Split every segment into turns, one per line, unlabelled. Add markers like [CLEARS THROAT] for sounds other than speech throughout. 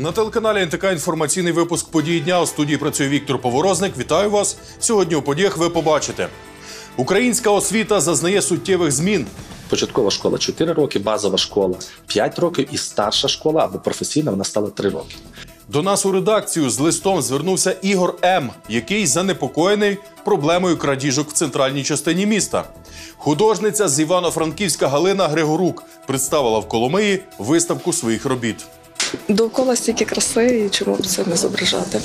На телеканалі НТК інформаційний випуск подій дня у студії працює Віктор Поворозник. Вітаю вас. Сьогодні у подіях ви побачите. Українська освіта зазнає суттєвих змін.
Початкова школа 4 роки, базова школа 5 років і старша школа або професійна вона стала 3 роки.
До нас у редакцію з листом звернувся Ігор М, який занепокоєний проблемою крадіжок в центральній частині міста. Художниця з Івано-Франківська Галина Григорук представила в Коломиї виставку своїх робіт.
Довкола стільки краси, і чому б це не зображати?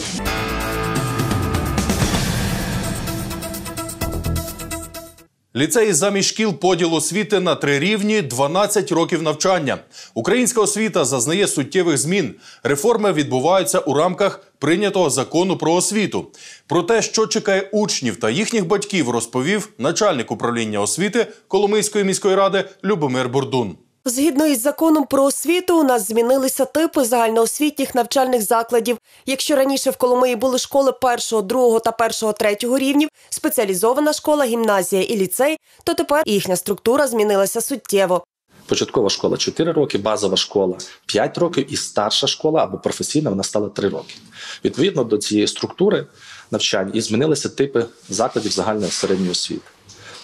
Ліцеї замість шкіл поділ освіти на три рівні 12 років навчання. Українська освіта зазнає суттєвих змін. Реформи відбуваються у рамках прийнятого закону про освіту. Про те, що чекає учнів та їхніх батьків, розповів начальник управління освіти Коломийської міської ради Любомир Бурдун.
Згідно із законом про освіту, у нас змінилися типи загальноосвітніх навчальних закладів. Якщо раніше в Коломиї були школи першого, другого та першого третього рівнів, спеціалізована школа, гімназія і ліцей, то тепер їхня структура змінилася суттєво.
Початкова школа 4 роки, базова школа 5 років і старша школа або професійна вона стала 3 роки. Відповідно до цієї структури навчань і змінилися типи закладів загальної середньої освіти.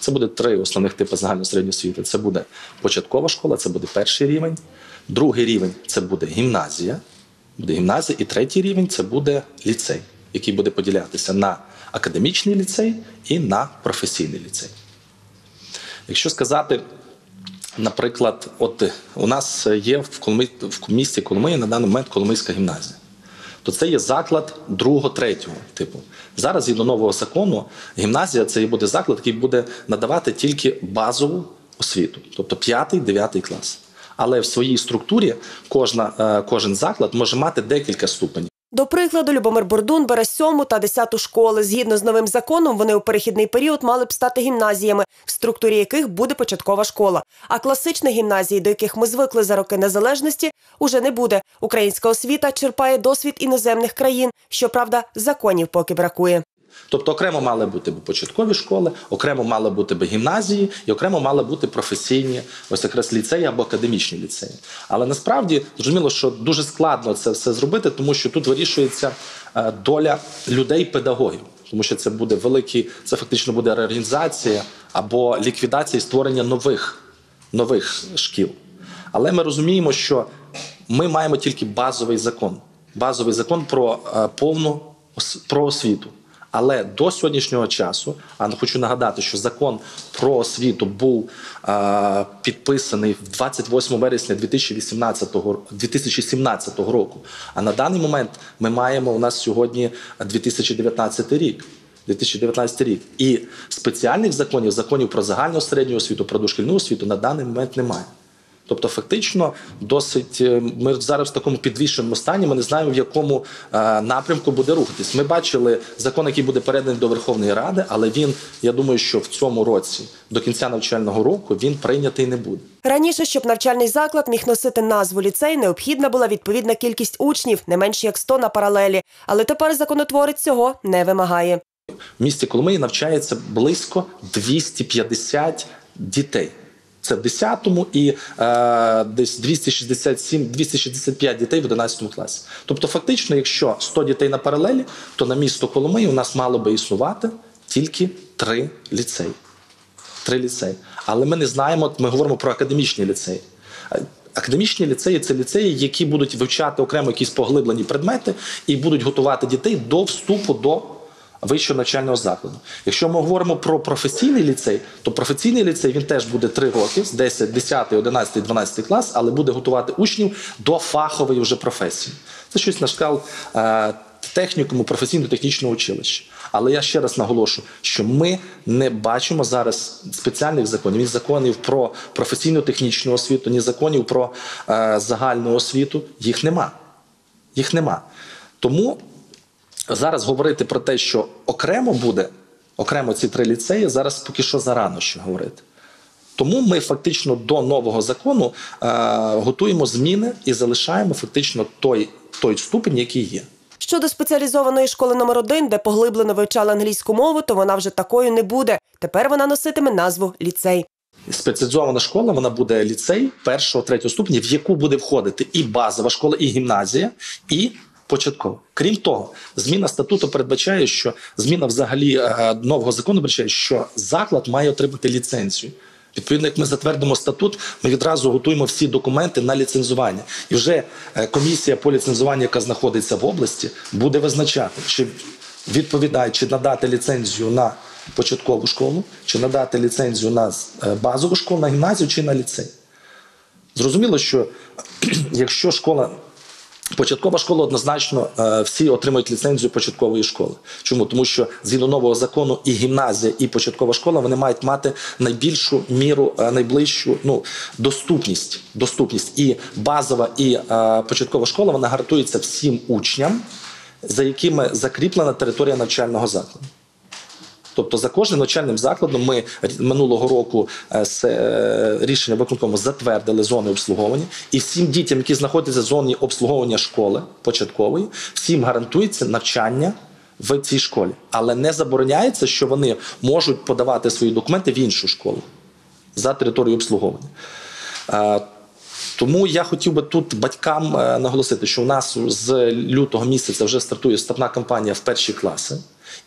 Це буде три основних типи загальної середньої освіти. Це буде початкова школа, це буде перший рівень. Другий рівень це буде гімназія. Буде гімназія, і третій рівень це буде ліцей, який буде поділятися на академічний ліцей і на професійний ліцей. Якщо сказати, наприклад, от у нас є в місті Коломиї на даний момент Коломийська гімназія то це є заклад другого, третього типу. Зараз, згідно нового закону, гімназія це буде заклад, який буде надавати тільки базову освіту, тобто 5-9 клас. Але в своїй структурі кожна, е, кожен заклад може мати декілька ступенів.
До прикладу, Любомир Бордун бере сьому та десяту школи. Згідно з новим законом, вони у перехідний період мали б стати гімназіями, в структурі яких буде початкова школа. А класичних гімназій, до яких ми звикли за роки незалежності, уже не буде. Українська освіта черпає досвід іноземних країн. Щоправда, законів поки бракує.
Тобто окремо мали бути початкові школи, окремо мали бути б гімназії, і окремо мали бути професійні, ось якраз ліцеї або академічні ліцеї. Але насправді зрозуміло, що дуже складно це все зробити, тому що тут вирішується е, доля людей-педагогів, тому що це буде великий, це фактично буде реорганізація або ліквідація створення нових, нових шкіл. Але ми розуміємо, що ми маємо тільки базовий закон, базовий закон про е, повну про освіту. Але до сьогоднішнього часу, а хочу нагадати, що закон про освіту був а, підписаний в 28 вересня 2018, 2017 року. А на даний момент ми маємо у нас сьогодні 2019 рік. 2019 рік і спеціальних законів, законів про загальну середню освіту, про дошкільну освіту на даний момент немає. Тобто, фактично, досить е, ми зараз в такому підвішеному стані. Ми не знаємо, в якому е, напрямку буде рухатись. Ми бачили закон, який буде переданий до Верховної Ради, але він, я думаю, що в цьому році до кінця навчального року він прийнятий не буде.
Раніше, щоб навчальний заклад міг носити назву ліцей, необхідна була відповідна кількість учнів, не менш як 100 на паралелі. Але тепер законотворець цього не вимагає.
В місті Коломиї навчається близько 250 дітей. Це в 10-му і е, десь 267, 265 дітей в 11 класі. Тобто, фактично, якщо 100 дітей на паралелі, то на місто Коломиї у нас мало би існувати тільки три ліцеї. Три ліцеї. Але ми не знаємо, ми говоримо про академічні ліцеї. Академічні ліцеї це ліцеї, які будуть вивчати окремо якісь поглиблені предмети і будуть готувати дітей до вступу до вищого навчального закладу. Якщо ми говоримо про професійний ліцей, то професійний ліцей він теж буде 3 роки, з 10, 10, 11, 12 клас, але буде готувати учнів до фахової вже професії. Це щось на шкал е, технікуму професійно-технічного училища. Але я ще раз наголошу, що ми не бачимо зараз спеціальних законів, ні законів про професійно-технічну освіту, ні законів про е, загальну освіту. Їх нема. Їх нема. Тому зараз говорити про те, що окремо буде, окремо ці три ліцеї, зараз поки що зарано що говорити. Тому ми фактично до нового закону е, готуємо зміни і залишаємо фактично той, той ступень, який є.
Щодо спеціалізованої школи номер 1 де поглиблено вивчали англійську мову, то вона вже такою не буде. Тепер вона носитиме назву ліцей.
Спеціалізована школа вона буде ліцей першого, третього ступеня, в яку буде входити і базова школа, і гімназія, і початкова. Крім того, зміна статуту передбачає, що зміна взагалі е, нового закону передбачає, що заклад має отримати ліцензію. Відповідно, як ми затвердимо статут, ми відразу готуємо всі документи на ліцензування. І вже е, комісія по ліцензуванню, яка знаходиться в області, буде визначати, чи відповідає, чи надати ліцензію на початкову школу, чи надати ліцензію на е, базову школу, на гімназію чи на ліцей. Зрозуміло, що [CLEARS THROAT] якщо школа. Початкова школа однозначно е, всі отримують ліцензію початкової школи. Чому? Тому що згідно нового закону і гімназія, і початкова школа вони мають мати найбільшу міру, е, найближчу ну, доступність. доступність. І базова і е, початкова школа вона гарантується всім учням, за якими закріплена територія навчального закладу. Тобто за кожним навчальним закладом ми минулого року е, з е, рішення виконкому затвердили зони обслуговування, і всім дітям, які знаходяться в зоні обслуговування школи початкової, всім гарантується навчання в цій школі, але не забороняється, що вони можуть подавати свої документи в іншу школу за територією обслуговування. Е, Тому я хотів би тут батькам е, наголосити, що у нас з лютого місяця вже стартує вступна кампанія в перші класи,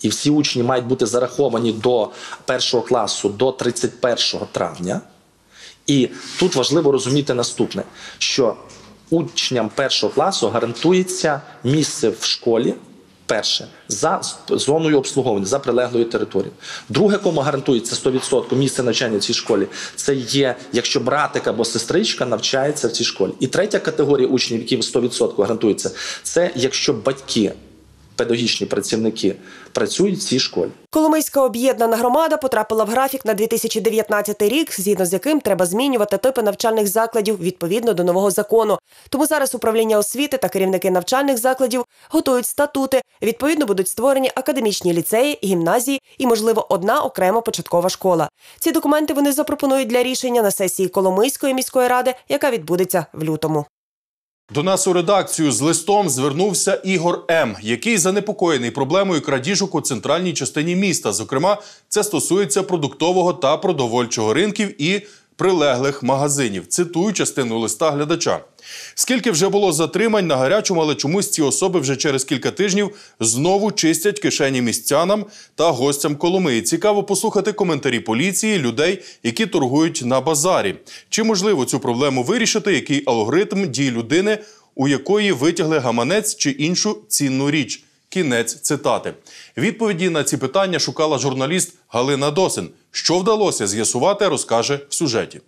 і всі учні мають бути зараховані до першого класу до 31 травня. І тут важливо розуміти наступне: що учням першого класу гарантується місце в школі. Перше за зоною обслуговування за прилеглою територією. Друге, кому гарантується 100% місце навчання в цій школі, це є, якщо братик або сестричка навчається в цій школі. І третя категорія учнів, яким 100% гарантується, це якщо батьки, педагогічні працівники працюють в цій школі.
Коломийська об'єднана громада потрапила в графік на 2019 рік, згідно з яким треба змінювати типи навчальних закладів відповідно до нового закону. Тому зараз управління освіти та керівники навчальних закладів готують статути. Відповідно будуть створені академічні ліцеї, гімназії і, можливо, одна окрема початкова школа. Ці документи вони запропонують для рішення на сесії Коломийської міської ради, яка відбудеться в лютому.
До нас у редакцію з листом звернувся Ігор М, який занепокоєний проблемою крадіжок у центральній частині міста. Зокрема, це стосується продуктового та продовольчого ринків і прилеглих магазинів. Цитую частину листа глядача. Скільки вже було затримань на гарячому, але чомусь ці особи вже через кілька тижнів знову чистять кишені містянам та гостям Коломиї. Цікаво послухати коментарі поліції, людей, які торгують на базарі. Чи можливо цю проблему вирішити? Який алгоритм дій людини, у якої витягли гаманець чи іншу цінну річ? Кінець цитати. Відповіді на ці питання шукала журналіст Галина Досин. Що вдалося з'ясувати, розкаже в сюжеті.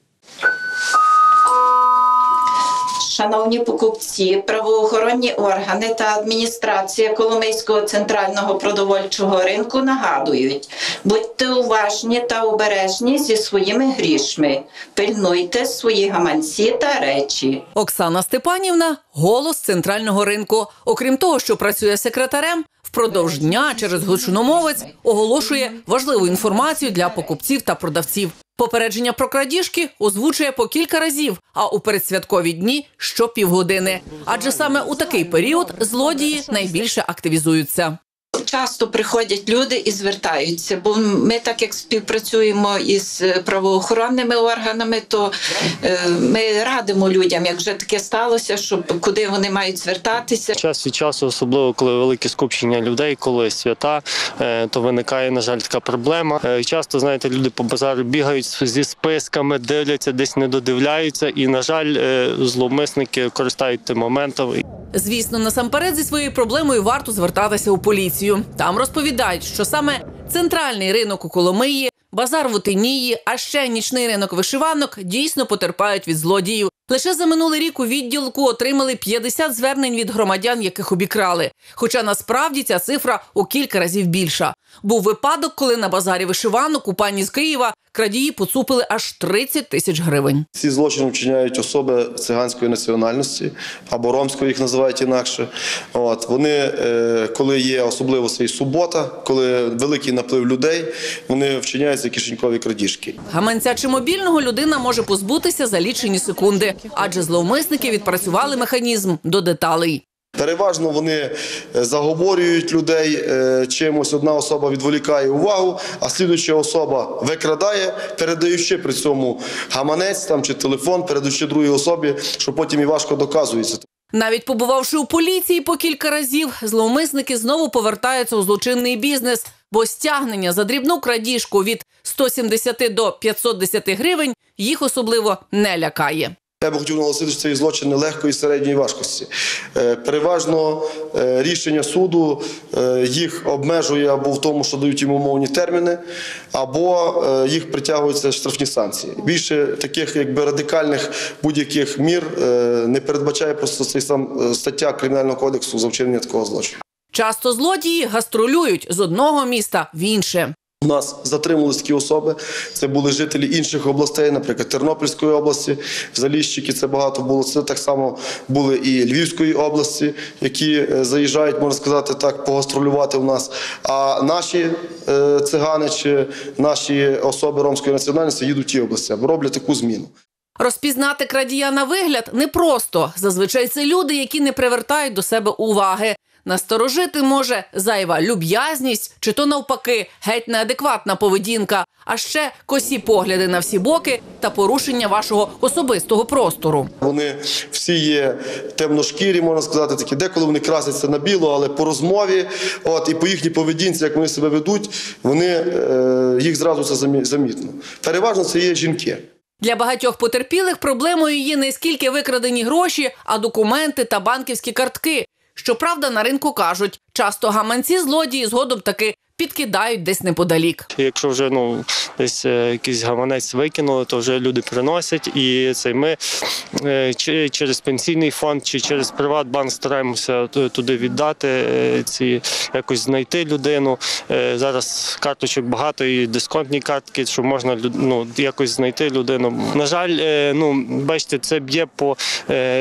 Шановні покупці, правоохоронні органи та адміністрація Коломийського центрального продовольчого ринку нагадують: будьте уважні та обережні зі своїми грішми, пильнуйте свої гаманці та речі.
Оксана Степанівна голос центрального ринку. Окрім того, що працює секретарем, впродовж дня через гучномовець оголошує важливу інформацію для покупців та продавців. Попередження про крадіжки озвучує по кілька разів, а у передсвяткові дні що півгодини. Адже саме у такий період злодії найбільше активізуються.
Часто приходять люди і звертаються, бо ми, так як співпрацюємо із е, правоохоронними органами, то е, ми радимо людям, як вже таке сталося, щоб куди вони мають звертатися.
Час від часу, особливо коли велике скупчення людей, коли свята, е, то виникає, на жаль, така проблема. Е, Часто, знаєте, люди по базару бігають зі списками, дивляться, десь не додивляються, і, на жаль, е, зловмисники користають тим моментом.
Звісно, насамперед зі своєю проблемою варто звертатися у поліцію. Там розповідають, що саме центральний ринок у Коломиї, базар в Утинії, а ще нічний ринок вишиванок дійсно потерпають від злодіїв. Лише за минулий рік у відділку отримали 50 звернень від громадян, яких обікрали. Хоча насправді ця цифра у кілька разів більша. Був випадок, коли на базарі вишиванок у пані з Києва крадії поцупили аж 30 тисяч гривень.
Ці злочини вчиняють особи циганської національності або ромської їх називають інакше. От вони, е, коли є особливо свій субота, коли великий наплив людей, вони вчиняють ці кишенькові крадіжки.
Гаманця чи мобільного людина може позбутися за лічені секунди, адже зловмисники відпрацювали механізм до деталей.
Переважно вони е, заговорюють людей е, чимось. Одна особа відволікає увагу, а слідуюча особа викрадає, передаючи при цьому гаманець там чи телефон, передаючи другій особі, що потім і важко доказується.
Навіть побувавши у поліції по кілька разів, зловмисники знову повертаються у злочинний бізнес, бо стягнення за дрібну крадіжку від 170 до 510 гривень їх особливо не лякає.
Я би хотів наголосити, що це злочини легкої і середньої важкості. Е, Переважно е, рішення суду е, їх обмежує або в тому, що дають їм умовні терміни, або їх притягуються штрафні санкції. Більше таких якби радикальних будь-яких мір не передбачає просто цей сам стаття Кримінального кодексу за вчинення такого злочину.
Часто злодії гастролюють з одного міста в інше.
У нас затримувалися такі особи. Це були жителі інших областей, наприклад, Тернопільської області, Заліщики. Це багато було. Це так само були і Львівської області, які е, заїжджають, можна сказати, так, погастролювати у нас. А наші е, цигани чи наші особи ромської національності їдуть в ті області, або роблять таку зміну.
Розпізнати крадія на вигляд непросто. Зазвичай це люди, які не привертають до себе уваги. Насторожити може зайва люб'язність, чи то навпаки геть неадекватна поведінка, а ще косі погляди на всі боки та порушення вашого особистого простору.
Вони всі є темношкірі, можна сказати, такі. Деколи вони красяться на біло, але по розмові, от і по їхній поведінці, як вони себе ведуть, вони е, їх зразу це замітно. Переважно це є жінки.
Для багатьох потерпілих проблемою є не скільки викрадені гроші, а документи та банківські картки. Щоправда, на ринку кажуть, часто гаманці злодії згодом таки підкидають десь неподалік.
Якщо вже ну десь е, якийсь гаманець викинули, то вже люди приносять, і це ми е, чи через пенсійний фонд, чи через Приватбанк стараємося туди віддати е, ці якось знайти людину. Зараз карточок багато і дисконтні картки, що можна ну, якось знайти людину. На жаль, ну бачите, це б'є по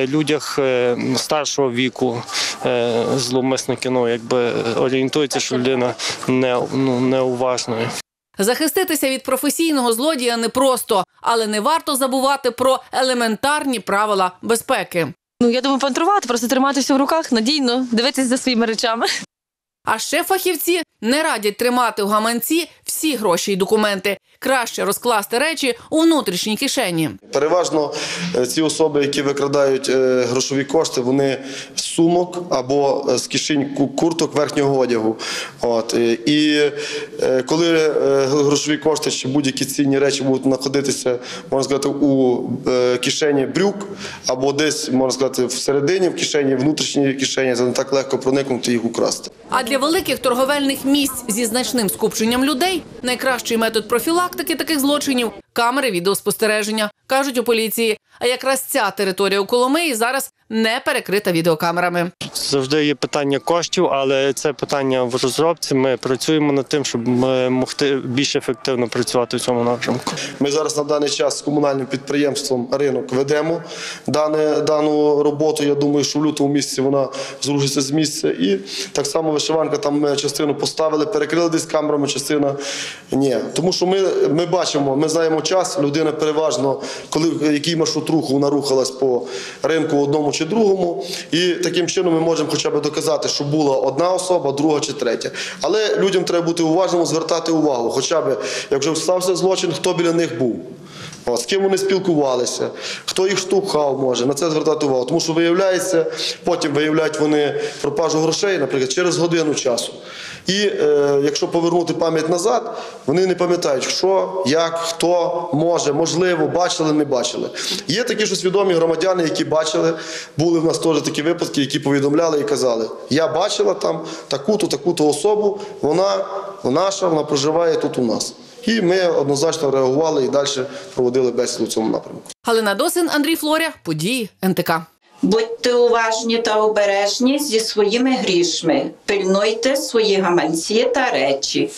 людях старшого віку. Зловмисники ну якби орієнтуються, що людина не ну неуважною.
Захиститися від професійного злодія непросто, але не варто забувати про елементарні правила безпеки.
Ну я думаю, пантрувати, просто триматися в руках надійно, дивитися за своїми речами.
А ще фахівці не радять тримати у гаманці всі гроші й документи. Краще розкласти речі у внутрішній кишені.
Переважно е, ці особи, які викрадають е, грошові кошти, вони з сумок або е, з кишень курток верхнього одягу. От. І коли грошові кошти чи будь-які цінні речі будуть знаходитися, можна сказати, у кишені брюк або десь, можна сказати, всередині, в кишені, внутрішній кишені, це не так легко проникнути і їх украсти.
А для великих торговельних місць зі значним скупченням людей найкращий метод профілактики таких злочинів камери відеоспостереження, кажуть у поліції. А якраз ця територія у Коломиї зараз не перекрита відеокамерами.
Завжди є питання коштів, але це питання в розробці. Ми працюємо над тим, щоб ми могти більш ефективно працювати в цьому напрямку.
Ми зараз на даний час з комунальним підприємством ринок ведемо дане, дану роботу. Я думаю, що в лютому місяці вона зрушиться з місця. І так само вишиванка там ми частину поставили, перекрили десь камерами, частина ні. Тому що ми, ми бачимо, ми знаємо час. Людина переважно, коли який маршрут руху вона рухалась по ринку одному чи другому. І таким чином ми можемо хоча б доказати, що була одна особа, друга чи третя. Але людям треба бути уважним, звертати увагу. Хоча б, якщо стався злочин, хто біля них був. О, з ким вони спілкувалися, хто їх штовхав може, на це звертати увагу. Тому що виявляється, потім виявляють вони пропажу грошей, наприклад, через годину часу. І е, якщо повернути пам'ять назад, вони не пам'ятають, що, як, хто може, можливо, бачили, не бачили. Є такі ж свідомі громадяни, які бачили, були в нас теж такі випадки, які повідомляли і казали: я бачила там таку-то, таку-то особу, вона наша, вона проживає тут у нас. І ми однозначно реагували і далі проводили бесіду в цьому напрямку.
Галина Досин, Андрій Флоря, події НТК.
Будьте уважні та обережні зі своїми грішми. Пильнуйте свої гаманці та речі.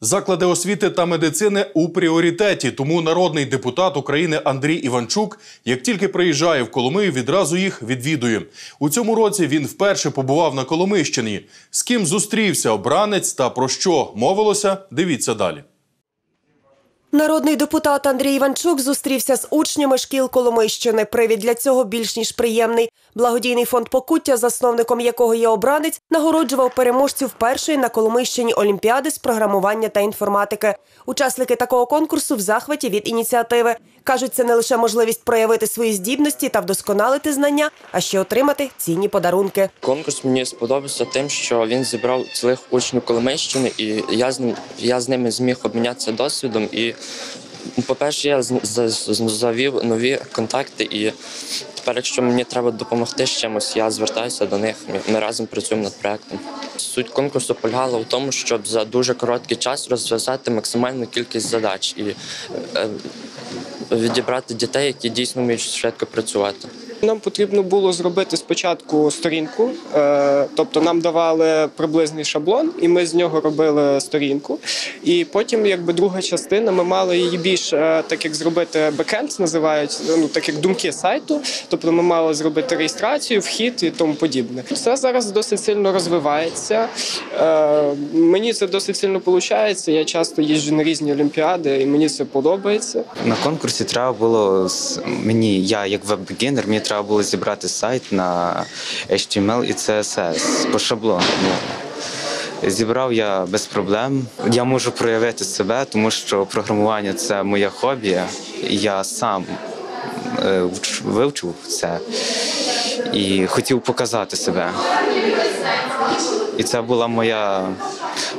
Заклади освіти та медицини у пріоритеті. Тому народний депутат України Андрій Іванчук, як тільки приїжджає в Коломию, відразу їх відвідує. У цьому році він вперше побував на Коломийщині. З ким зустрівся обранець та про що мовилося? Дивіться далі.
Народний депутат Андрій Іванчук зустрівся з учнями шкіл Коломийщини. Привід для цього більш ніж приємний. Благодійний фонд Покуття, засновником якого є обранець, нагороджував переможців першої на Коломийщині олімпіади з програмування та інформатики. Учасники такого конкурсу в захваті від ініціативи кажуть, це не лише можливість проявити свої здібності та вдосконалити знання, а ще отримати цінні подарунки.
Конкурс мені сподобався тим, що він зібрав цілих учнів Коломийщини, і я з я з ними зміг обмінятися досвідом. І, по-перше, я завів нові контакти, і тепер, якщо мені треба допомогти з чимось, я звертаюся до них. Ми, разом працюємо над проектом. Суть конкурсу полягала в тому, щоб за дуже короткий час розв'язати максимальну кількість задач і е, відібрати дітей, які дійсно вміють швидко працювати.
Нам потрібно було зробити спочатку сторінку, е, тобто нам давали приблизний шаблон, і ми з нього робили сторінку. І потім, якби друга частина, ми мали її більш е, так як зробити бекенд, називають ну так як думки сайту. Тобто ми мали зробити реєстрацію, вхід і тому подібне. Все зараз досить сильно розвивається. Е, Мені це досить сильно виходить. Я часто їжджу на різні олімпіади, і мені це подобається.
На конкурсі треба було мені, я як веб-бегінер, мені треба було зібрати сайт на HTML і CSS по шаблону. Ну, Зібрав я без проблем. Я можу проявити себе, тому що програмування це моє хобі. Я сам е, вивчив це і хотів показати себе. І це була моя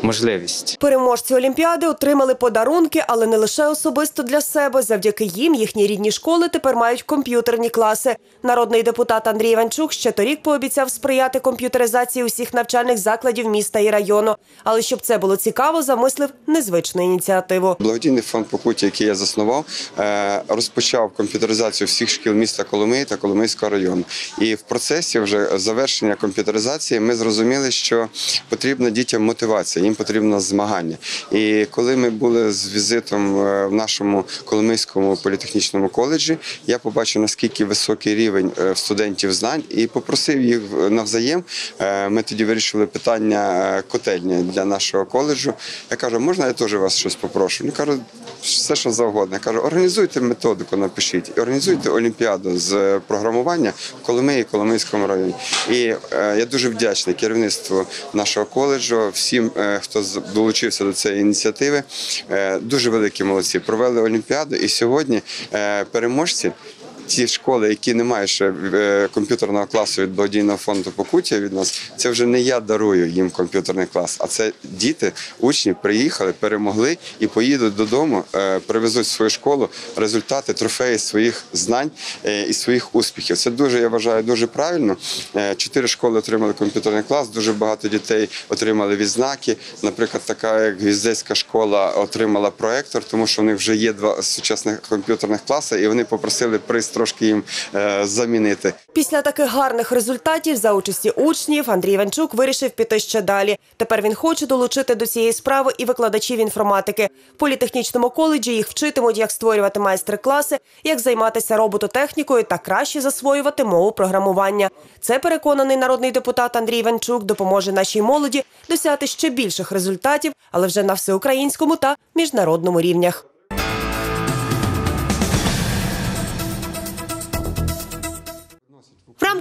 можливість.
Переможці Олімпіади отримали подарунки, але не лише особисто для себе. Завдяки їм їхні рідні школи тепер мають комп'ютерні класи. Народний депутат Андрій Іванчук ще торік пообіцяв сприяти комп'ютеризації усіх навчальних закладів міста і району. Але щоб це було цікаво, замислив незвичну ініціативу.
Благодійний фонд покуття, який я заснував, е, розпочав комп'ютеризацію всіх шкіл міста Коломиї та Коломийського району. І в процесі вже завершення комп'ютеризації ми зрозуміли, що потрібна дітям мотивація, їм потрібно змагання. І коли ми були з візитом е, в нашому Коломийському політехнічному коледжі, я побачив наскільки високий рівень е, студентів знань і попросив їх навзаєм. Е, Ми тоді вирішили питання котельні для нашого коледжу. Я кажу, можна я теж вас щось попрошу? Вони кажуть, все, що завгодно. Я кажу, організуйте методику, напишіть, організуйте олімпіаду з програмування в Коломиї, Коломийському районі. І я дуже вдячний керівництву нашого коледжу, всім, хто долучився до цієї ініціативи. Е, Дуже великі молодці. Провели олімпіаду, і сьогодні е, переможці. Ті школи, які не мають ще е, комп'ютерного класу від благодійного фонду покуття від нас, це вже не я дарую їм комп'ютерний клас, а це діти, учні приїхали, перемогли і поїдуть додому, е, привезуть в свою школу результати, трофеї своїх знань е, і своїх успіхів. Це дуже я вважаю дуже правильно. Чотири школи отримали комп'ютерний клас. Дуже багато дітей отримали відзнаки. Наприклад, така як Гвіздецька школа отримала проектор, тому що в них вже є два сучасних комп'ютерних класи, і вони попросили приз трошки їм е, замінити.
Після таких гарних результатів за участі учнів Андрій Іванчук вирішив піти ще далі. Тепер він хоче долучити до цієї справи і викладачів інформатики. В політехнічному коледжі їх вчитимуть, як створювати майстер-класи, як займатися робототехнікою та краще засвоювати мову програмування. Це переконаний народний депутат Андрій Іванчук допоможе нашій молоді досягти ще більших результатів, але вже на всеукраїнському та міжнародному рівнях.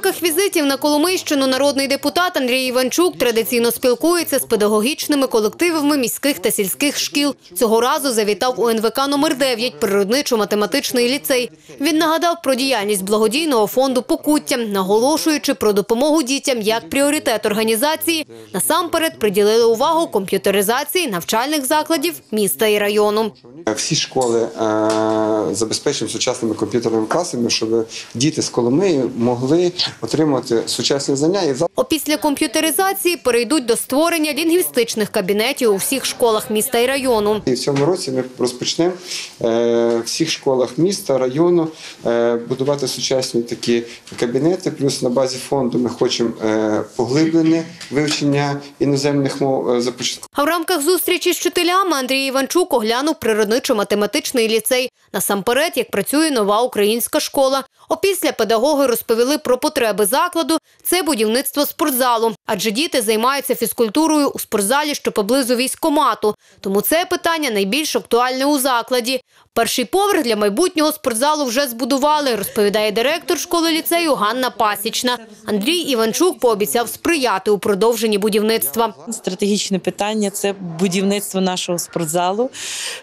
Рамках візитів на Коломийщину народний депутат Андрій Іванчук традиційно спілкується з педагогічними колективами міських та сільських шкіл. Цього разу завітав у НВК номер 9 природничо-математичний ліцей. Він нагадав про діяльність благодійного фонду покуття, наголошуючи про допомогу дітям як пріоритет організації. Насамперед приділили увагу комп'ютеризації навчальних закладів міста і району.
Всі школи е, забезпечені сучасними комп'ютерними класами, щоб діти з Коломиї могли отримати сучасні знання і
Опісля комп'ютеризації перейдуть до створення лінгвістичних кабінетів у всіх школах міста і району.
І в цьому році ми розпочнемо е, в всіх школах міста, району е, будувати сучасні такі кабінети. Плюс на базі фонду ми хочемо е, поглиблене вивчення іноземних мов започаткувати.
А в рамках зустрічі з вчителями Андрій Іванчук оглянув природничо-математичний ліцей. Насамперед, як працює нова українська школа. Опісля педагоги розповіли про потреби закладу. Це будівництво спортзалу. Адже діти займаються фізкультурою у спортзалі, що поблизу військкомату. Тому це питання найбільш актуальне у закладі. Перший поверх для майбутнього спортзалу вже збудували, розповідає директор школи ліцею Ганна Пасічна. Андрій Іванчук пообіцяв сприяти у продовженні будівництва.
Стратегічне питання це будівництво нашого спортзалу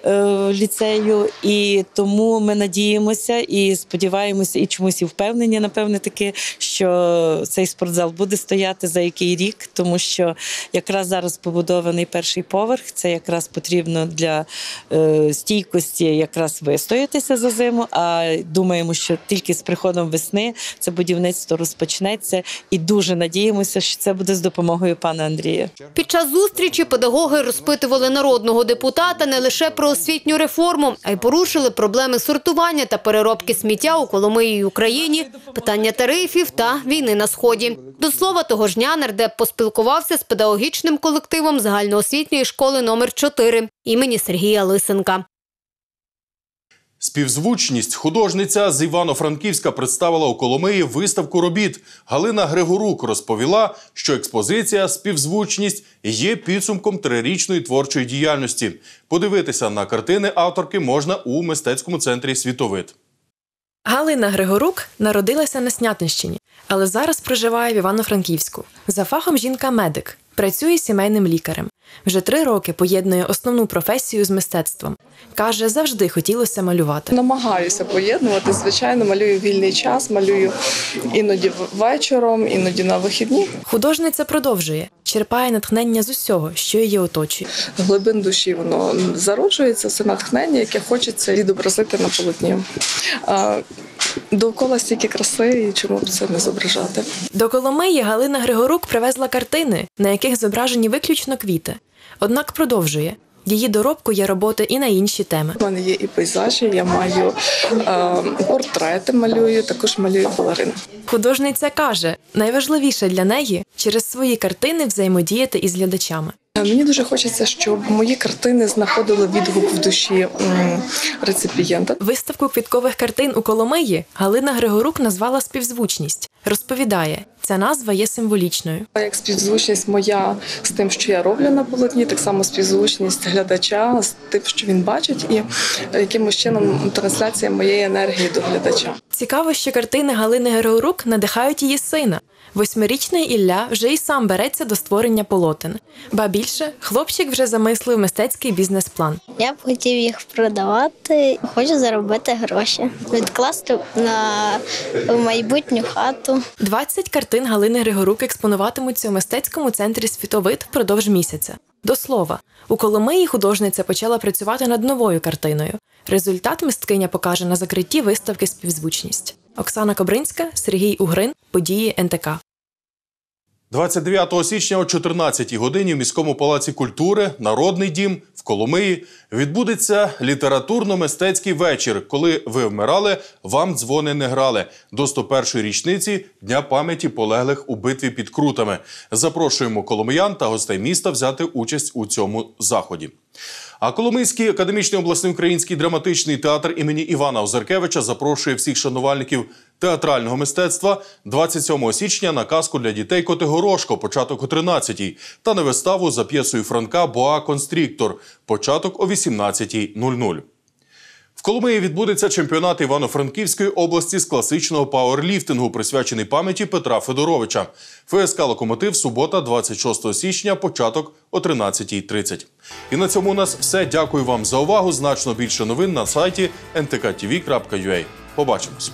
е, ліцею, і тому ми надіємося і сподіваємося, і чомусь і впевнені, напевне, таки, що цей спортзал буде стояти за який рік, тому що якраз зараз побудований перший поверх. Це якраз потрібно для е, стійкості якраз вистоятися за зиму. А думаємо, що тільки з приходом весни це будівництво розпочнеться, і дуже надіємося, що це буде з допомогою пана Андрія.
Під час зустрічі педагоги розпитували народного депутата не лише про освітню реформу, а й порушили проблеми сортування та переробки сміття у Коломиї й Україні, питання тарифів та війни на сході. До слова, того ж дня нардеп поспілкувався з педагогічним колективом загальноосвітньої школи номер 4 імені Сергія Лисенка.
Співзвучність художниця з Івано-Франківська представила у Коломиї виставку робіт. Галина Григорук розповіла, що експозиція Співзвучність є підсумком трирічної творчої діяльності. Подивитися на картини авторки можна у мистецькому центрі Світовид.
Галина Григорук народилася на Снятинщині, але зараз проживає в Івано-Франківську. За фахом жінка медик, працює сімейним лікарем. Вже три роки поєднує основну професію з мистецтвом. Каже, завжди хотілося малювати.
Намагаюся поєднувати. Звичайно, малюю вільний час, малюю іноді вечором, іноді на вихідні.
Художниця продовжує, черпає натхнення з усього, що її оточує.
З глибин душі воно зароджується, це натхнення, яке хочеться відобразити на полотні. Довкола стільки краси, і чому б це не зображати?
До Коломиї Галина Григорук привезла картини, на яких зображені виключно квіти. Однак продовжує. Її доробку є роботи і на інші теми.
У мене є і пейзажі, я маю е, портрети, малюю, також малюю балерин.
Художниця каже, найважливіше для неї через свої картини взаємодіяти із глядачами.
Мені дуже хочеться, щоб мої картини знаходили відгук в душі реципієнта.
Виставку квіткових картин у Коломиї Галина Григорук назвала співзвучність. Розповідає, ця назва є символічною.
Як співзвучність моя з тим, що я роблю на полотні, так само співзвучність глядача з тим, що він бачить, і якимось чином трансляція моєї енергії до глядача.
Цікаво, що картини Галини Григорук надихають її сина. Восьмирічний Ілля вже й сам береться до створення полотен. Ба більше, хлопчик вже замислив мистецький бізнес-план.
Я б хотів їх продавати, хочу заробити гроші, відкласти на майбутню хату.
20 картин Галини Григорук експонуватимуться у мистецькому центрі світовид впродовж місяця. До слова, у Коломиї художниця почала працювати над новою картиною. Результат мисткиня покаже на закритті виставки Співзвучність. Оксана Кобринська, Сергій Угрин, події НТК.
29 січня о 14 годині в міському палаці культури Народний дім в Коломиї відбудеться літературно-мистецький вечір. Коли ви вмирали, вам дзвони не грали. До 101-ї річниці Дня пам'яті полеглих у битві під крутами. Запрошуємо коломиян та гостей міста взяти участь у цьому заході. А Коломийський академічний обласний український драматичний театр імені Івана Озеркевича запрошує всіх шанувальників театрального мистецтва 27 січня на казку для дітей Котигорошко, початок о 13-й, та на виставу за п'єсою Франка Боа Констріктор, початок о 18.00. В Коломиї відбудеться чемпіонат Івано-Франківської області з класичного пауерліфтингу, присвячений пам'яті Петра Федоровича. ФСК «Локомотив» субота, 26 січня, початок о 13.30. І на цьому у нас все. Дякую вам за увагу. Значно більше новин на сайті ntktv.ua. Побачимось.